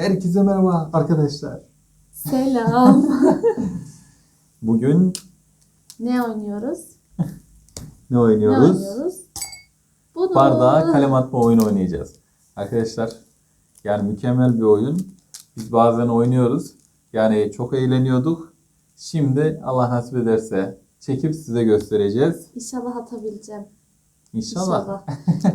Herkese merhaba arkadaşlar. Selam. Bugün ne oynuyoruz? ne Ne oynuyoruz? oynuyoruz? Bunu... Bardağa kalem atma oyunu oynayacağız. Arkadaşlar yani mükemmel bir oyun. Biz bazen oynuyoruz. Yani çok eğleniyorduk. Şimdi Allah nasip ederse çekip size göstereceğiz. İnşallah atabileceğim. İnşallah.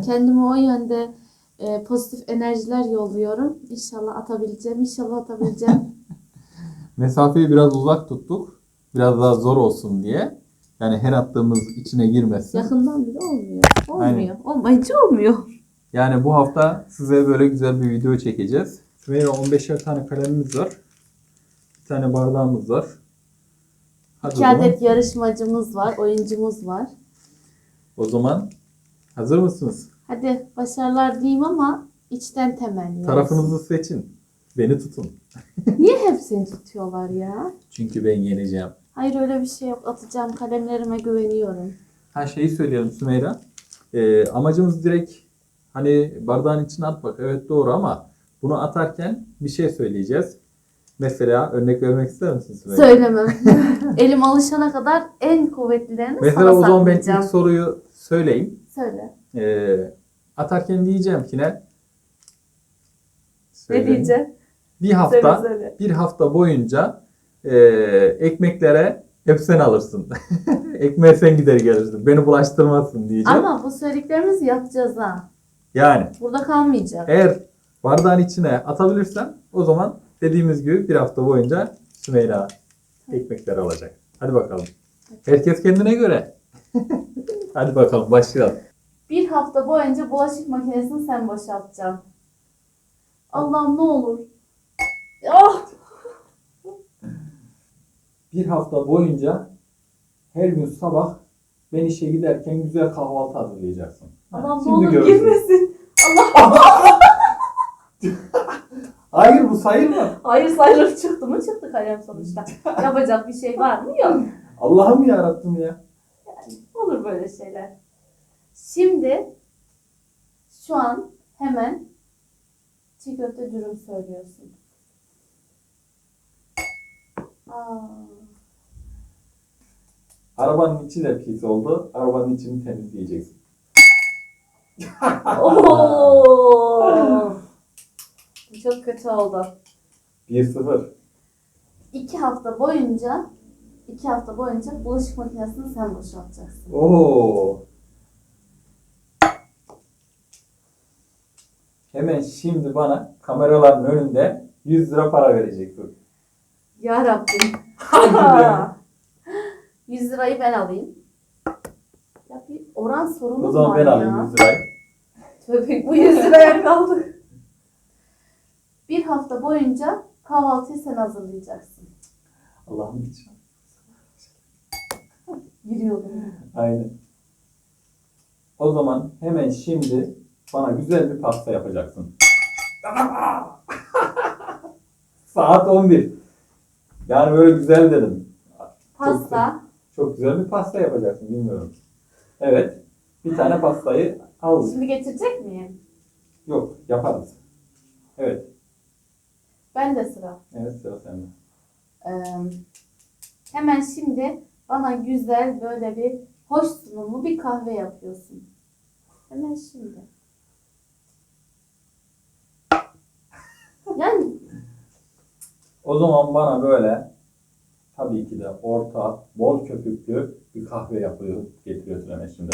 Kendime o yönde e, pozitif enerjiler yolluyorum. İnşallah atabileceğim. İnşallah atabileceğim. Mesafeyi biraz uzak tuttuk. Biraz daha zor olsun diye. Yani her attığımız içine girmesin. Yakından bile olmuyor. Olmuyor. Aynen. Olmayınca olmuyor. Yani bu hafta size böyle güzel bir video çekeceğiz. Sümeyye 15'er tane kalemimiz var. Bir tane bardağımız var. Hadi İki adet yarışmacımız var. Oyuncumuz var. O zaman hazır mısınız? Hadi başarılar diyeyim ama içten temenni. Tarafınızı seçin. Beni tutun. Niye hep seni tutuyorlar ya? Çünkü ben yeneceğim. Hayır öyle bir şey yok. Atacağım kalemlerime güveniyorum. Ha şeyi söyleyelim Sümeyra. Ee, amacımız direkt hani bardağın içine atmak. Evet doğru ama bunu atarken bir şey söyleyeceğiz. Mesela örnek vermek ister misin Sümeyra? Söylemem. Elim alışana kadar en kuvvetlilerini Mesela sana o zaman ben ilk saklayacağım. soruyu söyleyeyim. Söyle. Ee, atarken diyeceğim ki ne? Ne Söyle. diyeceksin? Bir hafta, Söyle söyle. bir hafta boyunca e, ekmeklere hep sen alırsın. Ekmeğe sen gider gelirsin. Beni bulaştırmazsın diyeceğim. Ama bu söylediklerimizi yapacağız ha. Yani Burada kalmayacak. eğer bardağın içine atabilirsen o zaman dediğimiz gibi bir hafta boyunca Sümeyra ekmekler alacak. Hadi bakalım. Herkes kendine göre. Hadi bakalım başlayalım. Bir hafta boyunca bulaşık makinesini sen boşaltacaksın. Allah'ım ne olur. Oh! Bir hafta boyunca her gün sabah ben işe giderken güzel kahvaltı hazırlayacaksın. Ha, Allah'ım ne olur görürsün. girmesin. Allah. Hayır bu sayılmaz. Hayır sayılır çıktı mı çıktı kalem sonuçta. Yapacak bir şey var mı? Yok. Allah'ım yarabbim ya. Olur böyle şeyler. Şimdi şu an hemen çiğ köfte dürüm söylüyorsun. Aa, Arabanın içi de pis oldu. Arabanın içini temizleyeceksin. Oo. Bu Çok kötü oldu. 1-0. İki hafta boyunca iki hafta boyunca bulaşık makinesini sen boşaltacaksın. Oo. Hemen şimdi bana kameraların önünde 100 lira para vereceksin. Ya Rabbim. Hadi be. 100 lirayı ben alayım. Ya bir oran sorunu O zaman var ben ya. alayım 100 lirayı. Tövbe bu 100 liraya kaldı. Bir hafta boyunca kahvaltıyı sen hazırlayacaksın. Allah'ım için. Giriyorum. Aynen. O zaman hemen şimdi bana güzel bir pasta yapacaksın. Saat 11. Yani böyle güzel dedim. Pasta. Çok güzel bir pasta yapacaksın bilmiyorum. Evet. Bir tane pastayı al. Şimdi getirecek miyim? Yok yaparız. Evet. Ben de sıra. Evet sıra sende. Ee, hemen şimdi bana güzel böyle bir hoş sunumlu bir kahve yapıyorsun. Hemen şimdi. Yani O zaman bana böyle tabii ki de orta, bol köpüklü bir kahve yapıyor, getiriyorsun hemen şimdi.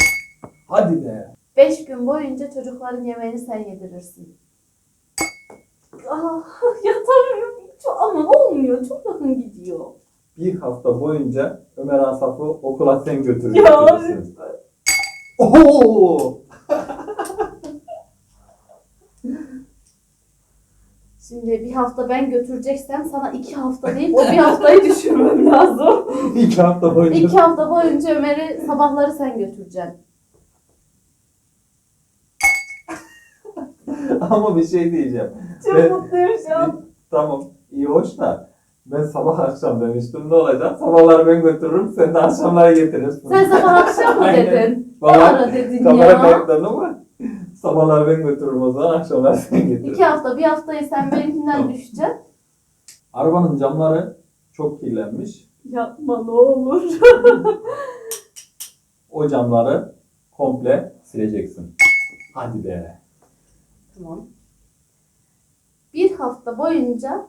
Hadi be. beş gün boyunca çocukların yemeğini sen yedirirsin. Ah, yatamıyorum. Çok, ama olmuyor. Çok yakın gidiyor. Bir hafta boyunca Ömer Asaf'ı okula sen götürür Ya Şimdi bir hafta ben götüreceksem sana iki hafta değil o bir haftayı düşürmem lazım. İki hafta boyunca. İki hafta boyunca Ömer'i sabahları sen götüreceksin. Ama bir şey diyeceğim. Çok Evet. mutluyum şu an. Tamam, iyi hoş da ben sabah akşam demiştim ne olacak? Sabahları ben götürürüm, sen de akşamları getirirsin. Sen sabah akşam mı dedin? Ne Vallahi ara dedin Kamera ya? kayıtlarına mı? Sabahlar ben götürürüm o zaman akşamlar sen getir. İki hafta, bir haftayı sen benimkinden düşeceksin. Arabanın camları çok kirlenmiş. Yapma ne olur. O camları komple sileceksin. Hadi be. tamam. Bir hafta boyunca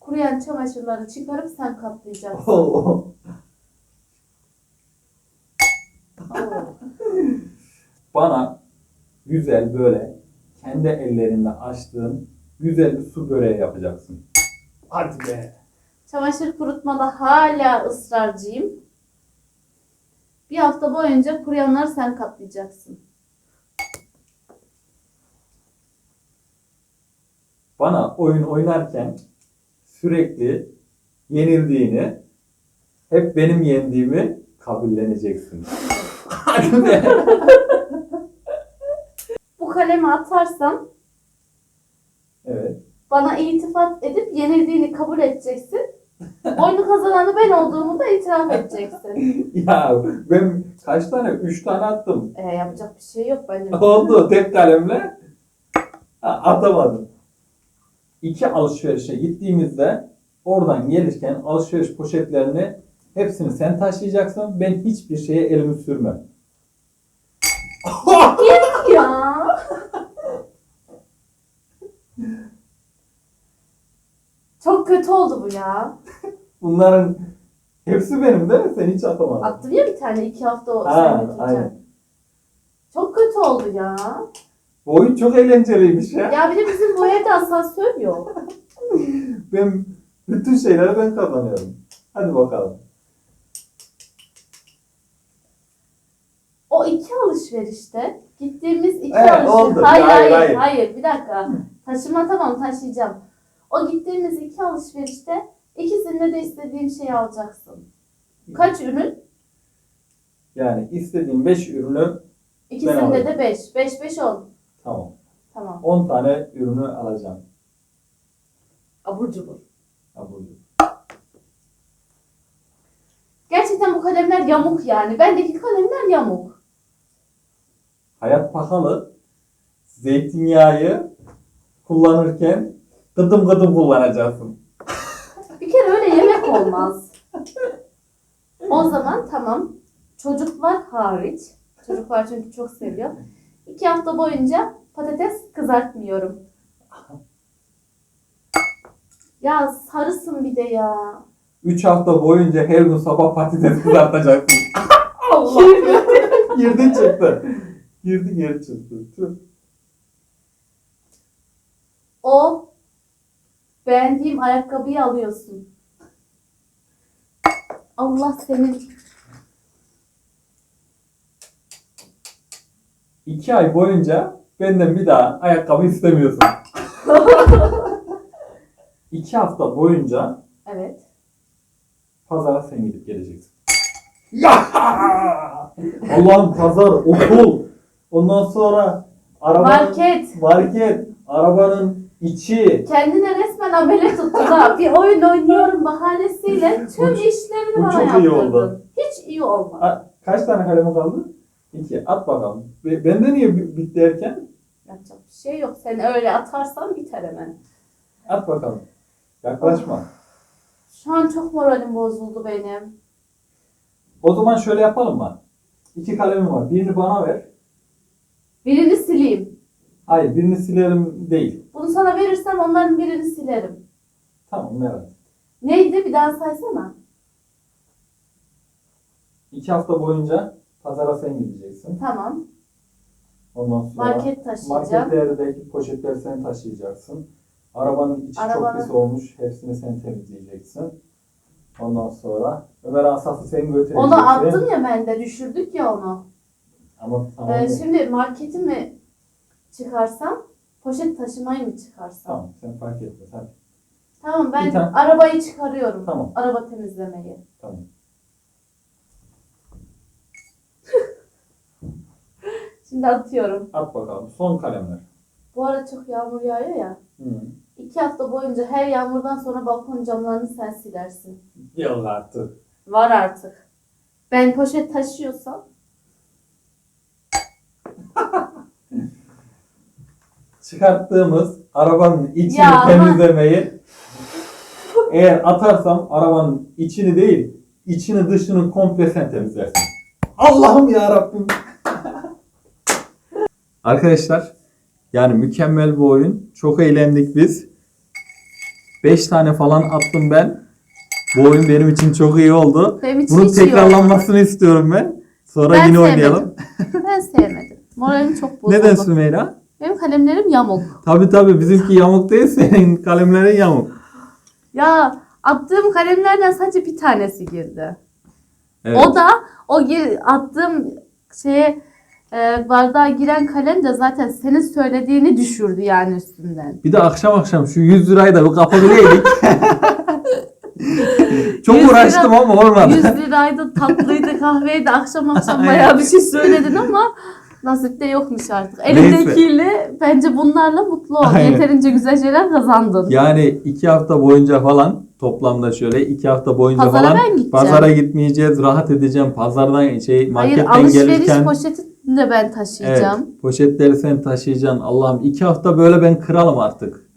kuruyan çamaşırları çıkarıp sen katlayacaksın. Oo. Bana güzel böyle kendi ellerinle açtığın güzel bir su böreği yapacaksın. Hadi be. Çamaşır kurutmada hala ısrarcıyım. Bir hafta boyunca kuruyanları sen katlayacaksın. Bana oyun oynarken sürekli yenildiğini, hep benim yendiğimi kabulleneceksin. Hadi be. Bu kalemi atarsan Evet. bana iltifat edip yenildiğini kabul edeceksin. Oyunu kazananı ben olduğumu da itiraf edeceksin. Ya ben kaç tane? Üç tane attım. Ee, yapacak bir şey yok bence. Oldu tek kalemle atamadım. İki alışverişe gittiğimizde oradan gelirken alışveriş poşetlerini hepsini sen taşıyacaksın. Ben hiçbir şeye elimi sürmem. ya. Çok kötü oldu bu ya. Bunların hepsi benim değil mi? Sen hiç atamadın. Attım ya bir tane iki hafta o Ha, sen aynen. Çok kötü oldu ya. Bu oyun çok eğlenceliymiş ya. Ya bir de bizim bu evde asansör yok. Ben bütün şeyleri ben kazanıyorum. Hadi bakalım. O iki alışverişte gittiğimiz iki Evet, alışveriş. oldu. Hayır, Hayır, hayır hayır. hayır bir dakika. Taşıma tamam taşıyacağım. O gittiğimiz iki alışverişte ikisinde de istediğin şeyi alacaksın. Kaç ürün? Yani istediğim 5 ürünü İkisinde de 5. 5 5 10. tamam. Tamam. 10 tane ürünü alacağım. Abur cubur. Abur Gerçekten bu kalemler yamuk yani. Bendeki kalemler yamuk. Hayat pahalı. Zeytinyağı kullanırken gıdım gıdım kullanacaksın. Bir kere öyle yemek olmaz. O zaman tamam. Çocuklar hariç. Çocuklar çünkü çok seviyor. İki hafta boyunca patates kızartmıyorum. Ya sarısın bir de ya. 3 hafta boyunca her gün sabah patates kızartacaksın. Allah. Girdi çıktı. Girdi geri çıktı. Tüh. o beğendiğim ayakkabıyı alıyorsun. Allah senin 2 ay boyunca benden bir daha ayakkabı istemiyorsun. 2 hafta boyunca evet. pazara sen gidip geleceksin. Ya! Allah'ım pazar, okul, ondan sonra araba, Market. market, arabanın içi. Kendine resmen amele tuttun ha. Bir oyun oynuyorum bahanesiyle tüm işlerini bu bana çok iyi yaptırdın. oldu. Hiç iyi olmadı. Ha, kaç tane kalemi kaldı? İki. At bakalım. Be- Bende niye bi- bitti erken? Yapacak bir şey yok. Sen öyle atarsan biter hemen. At bakalım. Yaklaşma. Şu an çok moralim bozuldu benim. O zaman şöyle yapalım mı? İki kalemim var. Birini bana ver. Birini sileyim. Hayır birini silerim değil. Bunu sana verirsem onların birini silerim. Tamam Meral. Neydi? Bir daha saysana. İki hafta boyunca pazara sen gideceksin. Tamam. Ondan sonra Market taşıyacağım. marketlerdeki poşetleri sen taşıyacaksın. Arabanın içi Arabanın- çok pis olmuş. Hepsini sen temizleyeceksin. Ondan sonra Ömer Asaf'ı sen götüreceksin. Onu attım ya ben de. Düşürdük ya onu. Ama tamam. Ee, şimdi marketi mi çıkarsam? Poşet taşımayı mı çıkarsam? Tamam sen fark etmez. Hadi. Tamam ben Bir tane- arabayı çıkarıyorum. Tamam. Araba temizlemeyi. Tamam. Şimdi atıyorum. At bakalım. Son kalemler. Bu ara çok yağmur yağıyor ya. Hı. İki hafta boyunca her yağmurdan sonra balkon camlarını sen silersin. Artık. Var artık. Ben poşet taşıyorsam çıkarttığımız arabanın içini Ya temizlemeyi eğer atarsam arabanın içini değil içini dışını komple sen temizlersin. Allah'ım ya Rabbim. Arkadaşlar yani mükemmel bir oyun. Çok eğlendik biz. 5 tane falan attım ben. Bu oyun benim için çok iyi oldu. Benim için Bunun hiç iyi tekrarlanmasını istiyorum ben. Sonra Ben yine sevmedim. oynayalım. Ben sevmedim. Moralim çok bozuldu. Neden Sümeyra? Benim kalemlerim yamuk. Tabi tabi bizimki yamuk değil senin kalemlerin yamuk. Ya attığım kalemlerden sadece bir tanesi girdi. Evet. O da o gir, attığım şeye e, bardağa giren kalem de zaten senin söylediğini düşürdü yani üstünden. Bir de akşam akşam şu 100 lirayı da bir kapabileydik. Çok 100 lira- uğraştım ama olmadı. 100 liraydı, tatlıydı, kahveydi. Akşam akşam bayağı bir şey söyledin ama nasip de yokmuş artık. Elindekiyle bence bunlarla mutlu ol. Aynen. Yeterince güzel şeyler kazandın. Yani iki hafta boyunca falan toplamda şöyle iki hafta boyunca Pazara falan pazara gitmeyeceğiz. Rahat edeceğim. Pazardan şey Hayır marketten alışveriş gelirken poşetini de ben taşıyacağım. Evet, poşetleri sen taşıyacaksın. Allah'ım iki hafta böyle ben kralım artık.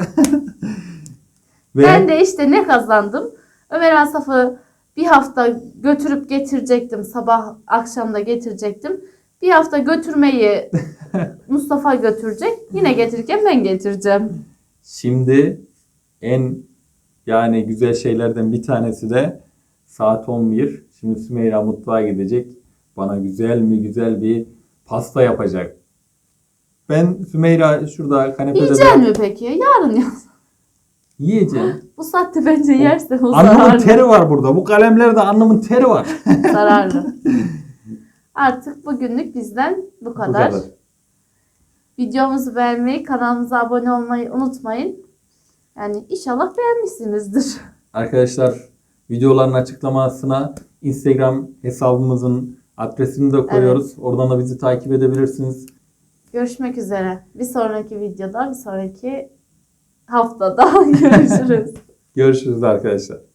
Ve Ben de işte ne kazandım? Ömer Asaf'ı bir hafta götürüp getirecektim. Sabah akşam da getirecektim. Bir hafta götürmeyi Mustafa götürecek. Yine getirirken ben getireceğim. şimdi en yani güzel şeylerden bir tanesi de saat 11. Şimdi Sümeyra mutfağa gidecek. Bana güzel mi güzel bir pasta yapacak. Ben Sümeyra şurada kanepede Yiyecek mi peki? Yarın ya. Yiyeceğim. Bu saatte bence yersen o Alnımın zararlı. teri var burada. Bu kalemlerde alnımın teri var. zararlı. Artık bugünlük bizden bu Bu kadar. Videomuzu beğenmeyi, kanalımıza abone olmayı unutmayın. Yani inşallah beğenmişsinizdir. Arkadaşlar videoların açıklamasına Instagram hesabımızın adresini de koyuyoruz. Oradan da bizi takip edebilirsiniz. Görüşmek üzere. Bir sonraki videoda, bir sonraki haftada görüşürüz. Görüşürüz arkadaşlar.